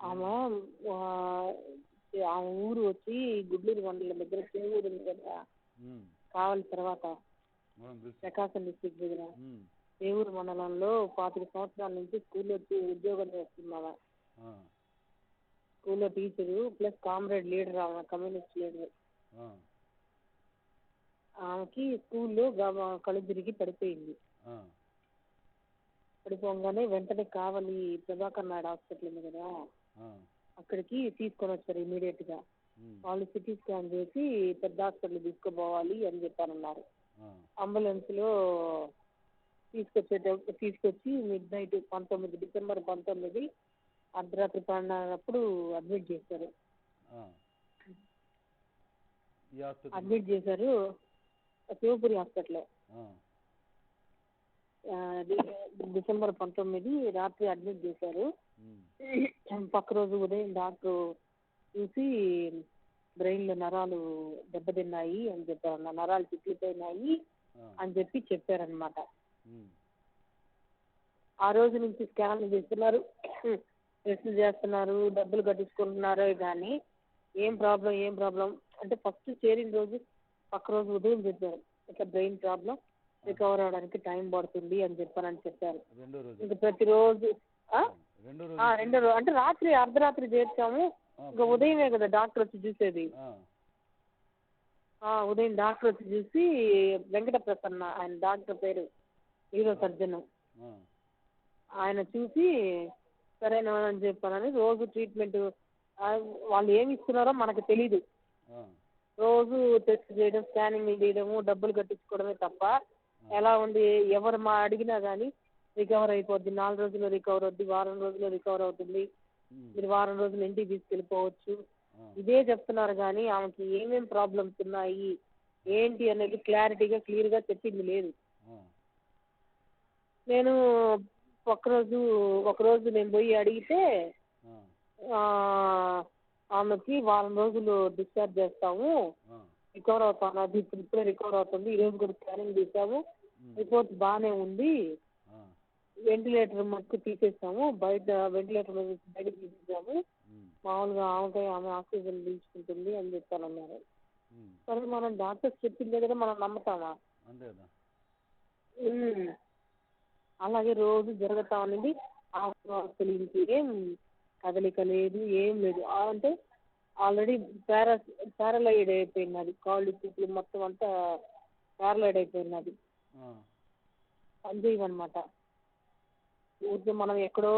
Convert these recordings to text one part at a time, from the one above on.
ఆమె ఆ, ఆమె ఊరు వచ్చి గుడ్లూరు మండలం దగ్గర ఊరు ఉంది కదా. కావాలి తర్వాత. ప్రకాశం డిస్టిక్ దగ్గర. ఊరు మండలంలో పాతిక సంవత్సరాల నుంచి స్కూల్లో వచ్చి ఉద్యోగం చేస్తుంది ఆమె. స్కూల్లో టీచరు ప్లస్ కామ్రేడ్ లీడర్ ఆమె కమ్యూనిస్ట్ లీడర్. ఆమెకి స్కూల్లో కళ్ళు తిరిగి పడిపోయింది. పడిపోగానే వెంటనే కావాలి ప్రభాకర్ నాయుడు హాస్పిటల్ ఉంది కదా. అక్కడికి తీసుకొని వచ్చారు ఇమీడియట్గా. ఉమ్, వాళ్ళు సిటీ స్కాన్ చేసి పెద్ద హాస్పిటల్ తీసుకుపోవాలి అని చెప్పారన్నారు. ఆ, అంబులెన్స్లో తీసుకొచ్చేటప్పుడు తీసుకొచ్చి మిడ్ నైట్ పంతొమ్మిది డిసెంబర్ పంతొమ్మిది అర్ధరాత్రి పన్నెండున్నప్పుడు అడ్మిట్ చేశారు. అడ్మిట్ చేశారు శివపురి హాస్పిటల్ డిసెంబర్ పంతొమ్మిది రాత్రి అడ్మిట్ చేశారు. పక్క రోజు ఉదయం డాక్టర్ చూసి బ్రెయిన్లో నరాలు దెబ్బతిన్నాయి అని చెప్పారు. నరాలు చిట్లిపోయినాయి అని చెప్పి చెప్పారనమాట ఆ రోజు నుంచి స్కాన్లు చేస్తున్నారు. టెస్టులు చేస్తున్నారు. డబ్బులు కట్టించుకుంటున్నారే కానీ ఏం ప్రాబ్లం ఏం ప్రాబ్లం అంటే ఫస్ట్ చేరిన రోజు పక్క రోజు ఉదయం చెప్పారు. ఇట్లా బ్రెయిన్ ప్రాబ్లం రికవర్ అవడానికి టైం పడుతుంది అని చెప్పారని చెప్పారు. ఇంకా ప్రతిరోజు? రెండో రోజు అంటే రాత్రి అర్ధరాత్రి చేర్చాము. ఇంకా ఉదయమే కదా డాక్టర్ వచ్చి చూసేది. ఉదయం డాక్టర్ వచ్చి చూసి వెంకట ప్రసన్న ఆయన డాక్టర్ పేరు హీరో సర్జన్. ఆయన చూసి సరేనా అని చెప్పానని రోజు ట్రీట్మెంట్ వాళ్ళు ఏమి ఇస్తున్నారో మనకు తెలీదు. రోజు టెస్ట్ చేయడం స్కానింగ్ చేయడము డబ్బులు కట్టించుకోవడమే తప్ప ఎలా ఉంది ఎవరు మా అడిగినా కానీ రికవర్ అయిపోద్ది. నాలుగు రోజుల్లో రికవర్ అవుద్ది. వారం రోజుల్లో రికవర్ అవుతుంది. ఉమ్, మీరు వారం రోజులు ఇంటికి తీసుకెళ్ళిపోవచ్చు. ఇదే చెప్తున్నారు కానీ ఆమెకి ఏమేం ప్రాబ్లమ్స్ ఉన్నాయి? ఏంటి అనేది క్లారిటీగా క్లియర్గా చెప్పింది లేదు. నేను ఒకరోజు ఒకరోజు నేను పోయి అడిగితే ఆమెకి వారం రోజులు డిశ్చార్జ్ చేస్తాము. రికవర్ అవుతాను. అది ఇప్పుడు ఇప్పుడే రికవర్ అవుతుంది. ఈ రోజు కూడా స్కానింగ్ తీసాము రిపోర్ట్ బాగానే ఉంది. వెంటిలేటర్ మటుకు తీసేసాము బయట వెంటిలేటర్ మీద నుంచి బయటకు తీసేసాము మామూలుగా ఆమెకై ఆమె ఆక్సిజన్ పీల్చుకుంటుంది అని చెప్పానన్నారు ఉమ్, సరే మనం డాక్టర్స్ చెప్పిందే కదా మనం నమ్ముతామా. అలాగే రోజు జరుగుతా ఉన్నది. అసలు ఇంకేం కదలిక లేదు ఏం లేదు. అంటే ఆల్రెడీ పారా పారలైడ్ అయిపోయినది. కాళ్ళు చేతులు మొత్తం అంతా పారలైడ్ అయిపోయినది. పనిచేయమన్నమాట ఊరికే మనం ఎక్కడో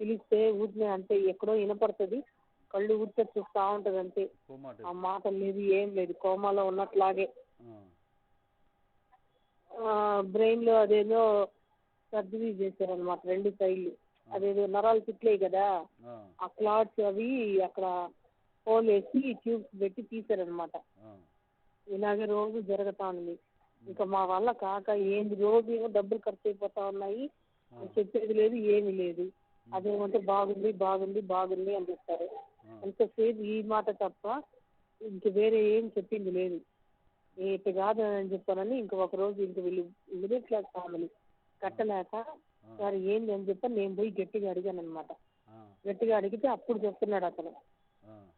పిలిస్తే ఊరికే అంతే ఎక్కడో వినపడుతుంది. కళ్ళు ఊరికే చూస్తూ ఉంటుంది అంతే. ఆ మాట లేదు ఏం లేదు కోమాలో ఉన్నట్లాగే. బ్రెయిన్లో అదేదో సర్జరీ చేశారనమాట రెండు సైడ్లు అదేదో నరాలు చిట్లే కదా. ఆ. క్లాట్స్ అవి అక్కడ హోల్ వేసి ట్యూబ్స్ పెట్టి తీశారనమాట ఇలాగే రోజు జరుగుతా ఉంది. ఇంకా మా వల్ల కాక ఏంది? రోజు ఏమో డబ్బులు ఖర్చు అయిపోతా ఉన్నాయి. చెప్పేది లేదు ఏమీ లేదు. అదేమంటే బాగుంది బాగుంది బాగుంది అని చెప్తారు ఎంతసేపు ఈ మాట తప్ప ఇంక వేరే ఏం చెప్పింది లేదు. ఇటు కాదు అని చెప్పానని ఇంక ఒక రోజు ఇంక వీళ్ళు మిడిల్ క్లాస్ ఫ్యామిలీ కట్టలేక సార్ ఏంది? అని చెప్పి నేను పోయి గట్టిగా అడిగాను అనమాట గట్టిగా అడిగితే అప్పుడు చెప్తున్నాడు అతను.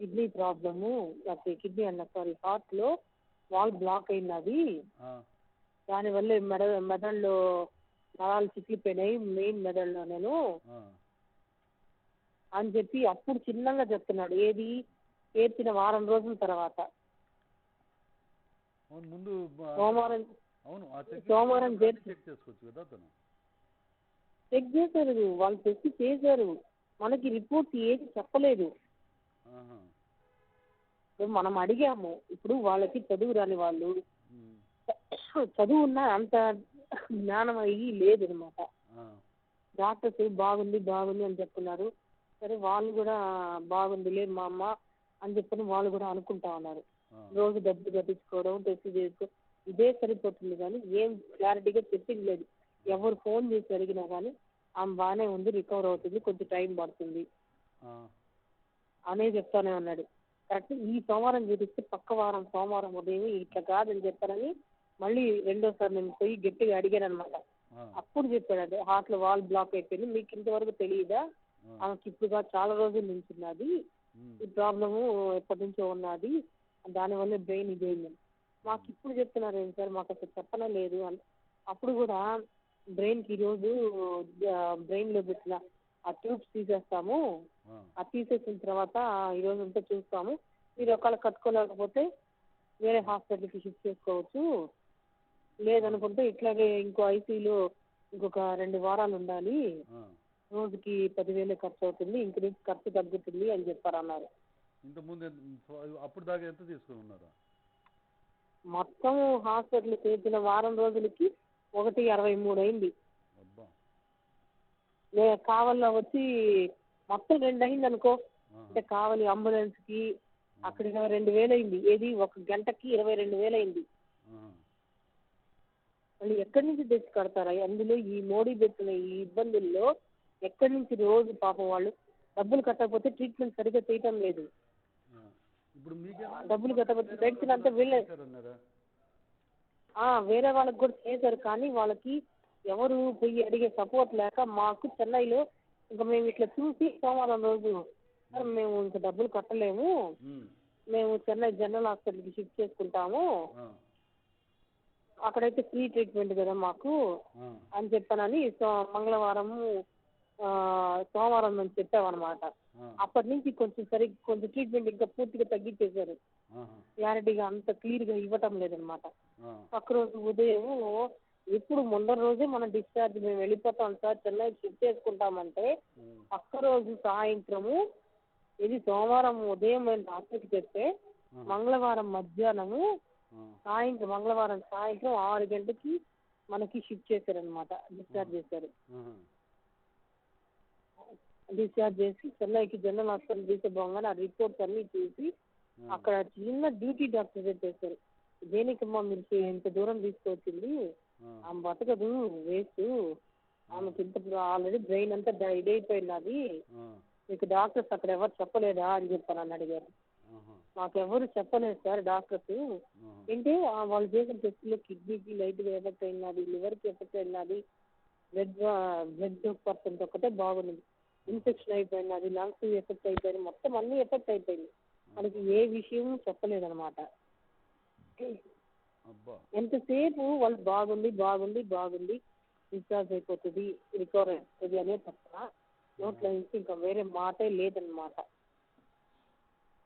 కిడ్నీ ప్రాబ్లము నాకు కిడ్నీ అన్న సారీ హార్ట్లో వాల్ బ్లాక్ అయినది. దానివల్ల మెడ మెదడులో నరాలు చిక్కిపోయినాయి మెయిన్ మెదడులో నేను. అని చెప్పి అప్పుడు చిన్నగా చెప్తున్నాడు ఏది చేర్చిన వారం రోజుల తర్వాత. అవును ముందు సోమవారం అవును చెక్ సోమవారం చెక్ చేసుకోవచ్చు కదా అతను. చెక్ చేశారు వాళ్ళు తెచ్చి చేశారు. మనకి రిపోర్ట్ ఏది చెప్పలేదు. మనం అడిగాము ఇప్పుడు వాళ్ళకి చదువు రాని వాళ్ళు. చదువు ఉన్న అంత జ్ఞానం అయ్యి లేదు అనమాట ఆ. డాక్టర్స్ బాగుంది బాగుంది అని చెప్తున్నారు సరే వాళ్ళు కూడా బాగుందిలే మా అమ్మ అని చెప్పని వాళ్ళు కూడా అనుకుంటా ఉన్నారు. రోజు డబ్బులు కట్టించుకోవడం టెస్ట్ చేసుకో ఇదే సరిపోతుంది కానీ ఏం క్లారిటీగా చెప్పింది లేదు ఎవరు ఫోన్ చేసి అడిగినా కానీ ఆమె బాగానే ఉంది రికవర్ అవుతుంది కొంచెం టైం పడుతుంది. అనే చెప్తానే ఉన్నాడు కరెక్ట్ ఈ సోమవారం చూపిస్తే పక్క వారం సోమవారం ఉదయం ఇట్లా కాదని చెప్పారని మళ్ళీ రెండోసారి నేను పోయి గట్టిగా అడిగాను అనమాట. అప్పుడు చెప్పాడు అదే హార్ట్లో వాల్ బ్లాక్ అయిపోయింది మీకు ఇంతవరకు తెలియదా ఆమెకి ఇప్పుడు చాలా రోజుల నుంచి ఉన్నది. ఈ ప్రాబ్లము ఎప్పటి నుంచో ఉన్నది. దానివల్ల బ్రెయిన్ ఇదైంది. మాకు ఇప్పుడు చెప్తున్నారు ఏంటి సార్? మాకు అసలు చెప్పనే లేదు అని అప్పుడు కూడా బ్రెయిన్కి ఈరోజు బ్రెయిన్లో పెట్టిన ఆ ట్యూబ్స్ తీసేస్తాము. ఆ, ఆ తీసేసిన తర్వాత ఈరోజు అంతా చూస్తాము. మీరు ఒకవేళ కట్టుకోలేకపోతే వేరే హాస్పిటల్కి షిఫ్ట్ చేసుకోవచ్చు. లేదనుకుంటే ఇట్లాగే ఇంకో ఐసీలో ఇంకొక రెండు వారాలు ఉండాలి. రోజుకి పదివేలు ఖర్చు అవుతుంది ఇంక నుంచి ఖర్చు తగ్గుతుంది అని చెప్పారు అన్నారు ఇంతకుముందు అప్పుడు దాకా ఎంత తీసుకుని ఉన్నారు? మొత్తం హాస్పిటల్ చేసిన వారం రోజులకి ఒకటి అరవై మూడు అయింది. కావల్లో వచ్చి మొత్తం రెండు అయింది అనుకో అంటే కావలి అంబులెన్స్కి అక్కడ ఇరవై రెండు వేలు అయింది. ఏది? ఒక గంటకి ఇరవై రెండు వేలు అయింది. వాళ్ళు ఎక్కడి నుంచి తెచ్చి కడతారా అందులో ఈ మోడీ పెట్టిన ఈ ఇబ్బందుల్లో ఎక్కడి నుంచి రోజు పాపం వాళ్ళు డబ్బులు కట్టకపోతే ట్రీట్మెంట్ సరిగ్గా చేయటం లేదు. ఇప్పుడు డబ్బులు కట్టకపోతే మెడిసిన్ అంతా వీళ్ళే వేరే వాళ్ళకి కూడా చేశారు. కానీ వాళ్ళకి ఎవరు పోయి అడిగే సపోర్ట్ లేక మాకు చెన్నైలో ఇంకా మేము ఇట్లా చూసి సోమవారం రోజు సార్ మేము ఇంకా డబ్బులు కట్టలేము. మేము చెన్నై జనరల్ హాస్పిటల్కి షిఫ్ట్ చేసుకుంటాము. అక్కడైతే ఫ్రీ ట్రీట్మెంట్ కదా మాకు. అని చెప్పానని సో మంగళవారము సోమవారం మేము చెప్పామన్నమాట. అప్పటి నుంచి కొంచెం సరి కొంచెం ట్రీట్మెంట్ ఇంకా పూర్తిగా తగ్గించేశారు. క్లారిటీగా అంత క్లియర్గా ఇవ్వటం లేదనమాట ఆ, పక్క రోజు ఉదయం ఎప్పుడు ముందర రోజే మనం డిశ్చార్జ్ మేము వెళ్ళిపోతాం సార్ చెన్నై షిఫ్ట్ చేసుకుంటామంటే పక్క రోజు సాయంత్రము ఇది సోమవారం ఉదయం మేము డాక్టర్కి చెప్తే మంగళవారం మధ్యాహ్నము సాయంత్రం మంగళవారం సాయంత్రం ఆరు గంటకి మనకి షిఫ్ట్ చేశారనమాట డిశ్చార్జ్ చేశారు. డిశ్చార్జ్ చేసి చెన్నైకి జనరల్ హాస్పిటల్ తీసుకుపోగానే ఆ రిపోర్ట్స్ అన్నీ చూసి అక్కడ చిన్న డ్యూటీ డాక్టర్ చెప్పేశారు దేనికమ్మా మీరు ఇంత దూరం తీసుకొచ్చింది? ఆమె బతకదు వేస్ట్. ఆమెకి ఇంత ఆల్రెడీ బ్రెయిన్ అంతా అయిపోయింది అది. మీకు డాక్టర్స్ అక్కడ ఎవరు చెప్పలేదా అని చెప్పాను అని అడిగారు. మాకు ఎవరు చెప్పలేదు సార్ డాక్టర్స్. ఆ వాళ్ళు చేసిన టెస్ట్లో కిడ్నీకి లైట్గా ఎఫెక్ట్ అయినది లివర్కి ఎఫెక్ట్ అయినది బ్లడ్ బ్లడ్ పర్సెంట్ ఒక్కటే బాగుంది. ఇన్ఫెక్షన్ అయిపోయినది లంగ్స్ ఎఫెక్ట్ అయిపోయింది మొత్తం అన్ని ఎఫెక్ట్ అయిపోయింది మనకి ఏ విషయం చెప్పలేదన్నమాట. ఎంతసేపు వాళ్ళు బాగుంది బాగుంది బాగుంది డిశ్చార్జ్ అయిపోతుంది రికవర్ అవుతుంది అనే తప్ప నోట్లో నుంచి ఇంకా వేరే మాటే లేదన్నమాట.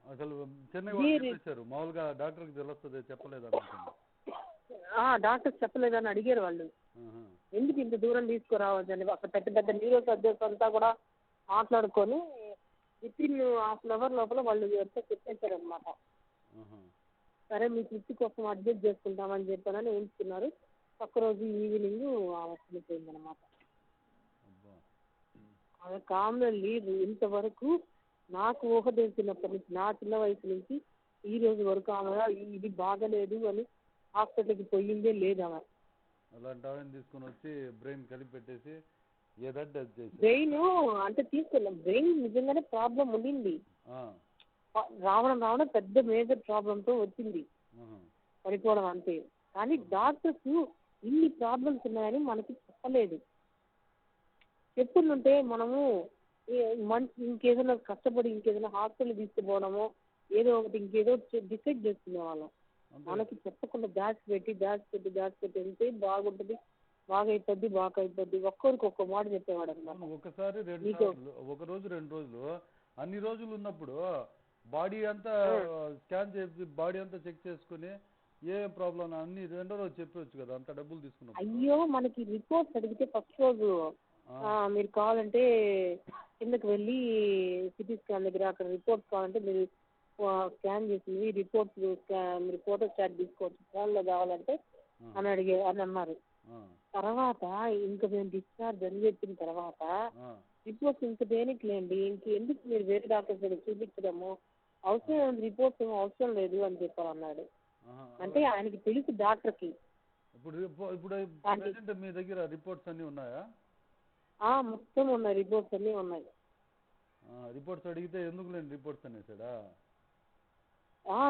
అసలు చెన్నై వాళ్ళు చెప్పేశారు. మామూలుగా డాక్టర్కి తెలుస్తుంది చెప్పలేదా డాక్టర్స్ చెప్పలేదని అడిగారు వాళ్ళు. ఎందుకు ఇంత దూరం తీసుకురావద్దని అక్కడ పెద్ద పెద్ద న్యూరో సర్జన్స్ అంతా కూడా మాట్లాడుకొని within half an hour లోపల వాళ్ళు అంతా చెప్పేశారనమాట ఆహా, సరే మీ తృప్తి కోసం అడ్జస్ట్ చేసుకుంటామని చెప్పానని ఉంచుకున్నారు ఒక్క రోజు ఈవినింగ్ ఆమె కామన్ లీడ్ ఇంతవరకు నాకు ఊహ తెలిసినప్పటి నుంచి నా చిన్న వయసు నుంచి ఈ రోజు వరకు ఆమె ఇది బాగలేదు అని హాస్పిటల్కి పోయిందే లేదు ఆమె. అలాంటి ఆవిడని తీసుకొని వచ్చి బ్రెయిన్ కలిపి పెట్టేసి ఏదంటే అది చేసి బ్రెయిన్ అంటే తీసుకెళ్ళాం. బ్రెయిన్ నిజంగానే ప్రాబ్లం ఉండింది. రావడం రావడం పెద్ద మేజర్ ప్రాబ్లంతో వచ్చింది. పడిపోవడం అంతే. కానీ డాక్టర్స్ ఇన్ని ప్రాబ్లమ్స్ ఉన్నాయని మనకి చెప్పలేదు. చెప్పుంటే మనము ఇంకేదైనా కష్టపడి ఇంకేదైనా హాస్పిటల్ తీసుకుపోవడమో ఏదో ఒకటి ఇంకేదో డిసైడ్ చేసుకునే వాళ్ళం అంతే. మనకి చెప్పకుండా దాచి పెట్టి దాచి పెట్టి దాచి పెట్టి వెళ్తే బాగుంటుంది బాగా అయిపోద్ది బాగా అయిపోద్ది ఒక్కరికి ఒక్క మాట చెప్పేవాడు అనమాట ఒకసారి రెండు ఒక రోజు రెండు రోజులు అన్ని రోజులు ఉన్నప్పుడు బాడీ అంతా స్కాన్ చేసి బాడీ అంతా చెక్ చేసుకుని ఏ ప్రాబ్లం అన్ని రెండో రోజు చెప్పొచ్చు కదా అంత డబ్బులు తీసుకున్నప్పుడు. అయ్యో మనకి రిపోర్ట్స్ అడిగితే ఫస్ట్ రోజు మీరు కావాలంటే కిందకి వెళ్ళి సిటీ స్కాన్ దగ్గర అక్కడ రిపోర్ట్స్ కావాలంటే మీరు స్కాన్ చేసింది రిపోర్ట్స్ మీరు ఫోటో స్టాట్ తీసుకోవచ్చు. ఫోన్లో కావాలంటే అని అడిగే అని అన్నారు. తర్వాత ఇంకా మేము డిశ్చార్జ్ అని చెప్పిన తర్వాత రిపోర్ట్స్ ఇంక దేనికి లేండి? ఇంక ఎందుకు మీరు వేరే డాక్టర్ దగ్గర చూపించడము? అవసరం రిపోర్ట్స్ ఏమో అవసరం లేదు అని చెప్పారు అన్నాడు. అంటే ఆయనకి తెలుసు డాక్టర్కి. ఇప్పుడు ఇప్పుడు మీ దగ్గర రిపోర్ట్స్ అన్ని ఉన్నాయా? మొత్తం ఉన్నాయి రిపోర్ట్స్ అన్నీ ఉన్నాయి. రిపోర్ట్స్ అడిగితే ఎందుకు లేని రిపోర్ట్స్ అనేసాడా?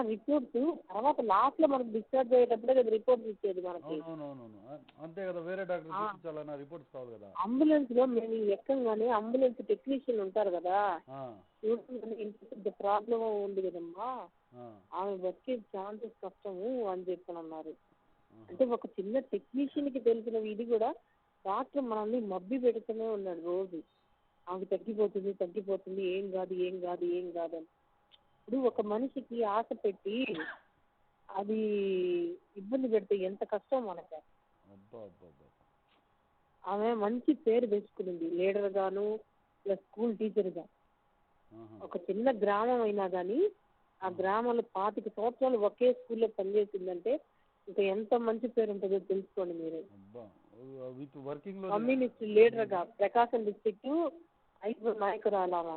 రిపోర్ట్స్ తర్వాత లాస్ట్లో మనకు డిశ్చార్జ్ అయ్యేటప్పుడే కదా రిపోర్ట్స్ ఇచ్చేది మనకి. అవునవునవును. అంతే కదా వేరే డాక్టర్. చూపించాలన్న రిపోర్ట్స్ కావాలి కదా. అంబులెన్స్లో మేము ఎక్కంగానే అంబులెన్స్ టెక్నీషియన్ ఉంటారు కదా. ఇంత ప్రాబ్లం ఉంది కదమ్మా. ఆ, ఆమె బతికే ఛాన్సెస్ కష్టము అని చెప్పని అన్నారు. అంటే ఒక చిన్న టెక్నీషియన్కి తెలిసిన ఇది కూడా డాక్టర్ మనల్ని మబ్బి పెడుతూనే ఉన్నాడు రోజు. ఆమె తగ్గిపోతుంది తగ్గిపోతుంది ఏం కాదు ఏం కాదు ఏం కాదు అని. ఇప్పుడు ఒక మనిషికి ఆశ పెట్టి అది ఇబ్బంది పెడితే ఎంత కష్టం మనకి. ఆమె మంచి పేరు తెచ్చుకునింది లీడర్ గాను ప్లస్ స్కూల్ టీచర్గా. ఒక చిన్న గ్రామం అయినా కానీ ఆ గ్రామంలో పాతిక సంవత్సరాలు ఒకే స్కూల్లో పనిచేసిందంటే ఇంకా ఎంత మంచి పేరు ఉంటుందో తెలుసుకోండి మీరు. విత్ వర్కింగ్లో కమ్యూనిస్ట్ లీడర్గా ప్రకాశం డిస్ట్రిక్ట్ ఐదు నాయకురాలు ఆమె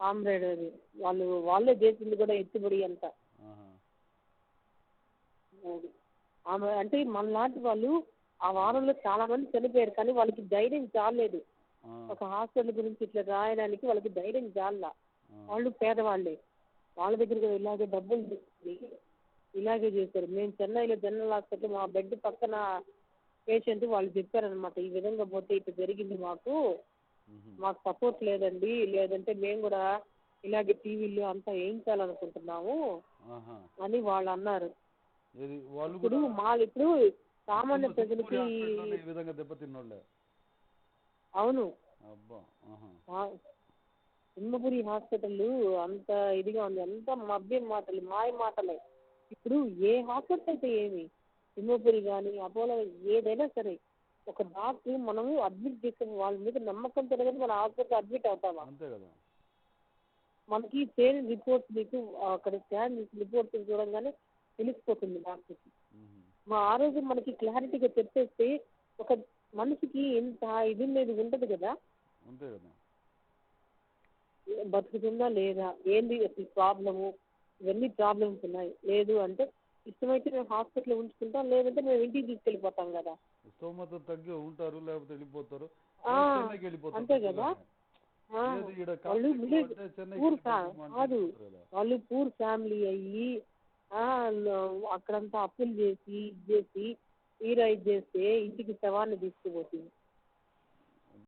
కామ్రేడ్ అది. వాళ్ళు వాళ్ళే చేసింది కూడా ఎత్తుబడి అంతా. ఆమె అంటే మనలాంటి వాళ్ళు ఆ వారంలో చాలా మంది చనిపోయారు కానీ వాళ్ళకి ధైర్యం చాలేదు ఒక హాస్పిటల్ గురించి ఇట్లా రాయడానికి వాళ్ళకి ధైర్యం చాలా వాళ్ళు పేదవాళ్ళే. వాళ్ళ దగ్గరికి ఇలాగే డబ్బులు తీసుకుని ఇలాగే చేశారు. మేము చెన్నైలో జనరల్ హాస్పిటల్ మా బెడ్ పక్కన పేషెంట్ వాళ్ళు చెప్పారనమాట ఈ విధంగా పోతే ఇట్లా జరిగింది మాకు. మాకు సపోర్ట్ లేదండి లేదంటే మేము కూడా ఇలాగే టీవీలో అంతా వేయించాలనుకుంటున్నాము అని వాళ్ళు అన్నారు. ఇప్పుడు మా ఇప్పుడు సామాన్య ప్రజలకి అవును. సింహపురి హాస్పిటల్ అంత ఇదిగా ఉంది అంత మభ్యం మాటలు మాయ మాటలే. ఇప్పుడు ఏ హాస్పిటల్ అయితే ఏమి? సింహపురి కానీ అపోలో ఏదైనా సరే ఒక డాక్టర్ మనము అడ్మిట్ చేసే వాళ్ళ మీద నమ్మకం తిరగదు మన హాస్పిటల్ అడ్మిట్ అవుతామా? మనకి చేని రిపోర్ట్ మీకు అక్కడ స్కాన్ చేసి రిపోర్ట్ చూడంగానే తెలిసిపోతుంది డాక్టర్కి మ్మ్. మా ఆరోగ్యం మనకి క్లారిటీగా చెప్పేస్తే ఒక మనిషికి ఎంత ఇది లేదు ఉంటుంది కదా. అంతే కదా. బతుకుతుందా లేదా? ఏంది ప్రాబ్లము ఇవన్నీ ప్రాబ్లమ్స్ ఉన్నాయి. లేదు అంటే ఇష్టమైతే మేము హాస్పిటల్ ఉంచుకుంటాం లేదంటే మేము ఇంటికి తీసుకెళ్ళిపోతాం కదా. స్తోమత తగ్గి ఉంటారు లేకపోతే వెళ్ళిపోతారు. ఆ, చెన్నైకి వెళ్ళిపోతారు అంతే కదా. వాళ్ళు పూర్ కాదు. వాళ్ళు పూర్ ఫ్యామిలీ అయ్యి అక్కడంతా అప్పులు చేసి ఇది చేసి తీరా ఇది చేస్తే ఇంటికి శవాన్ని తీసుకుపోతుంది.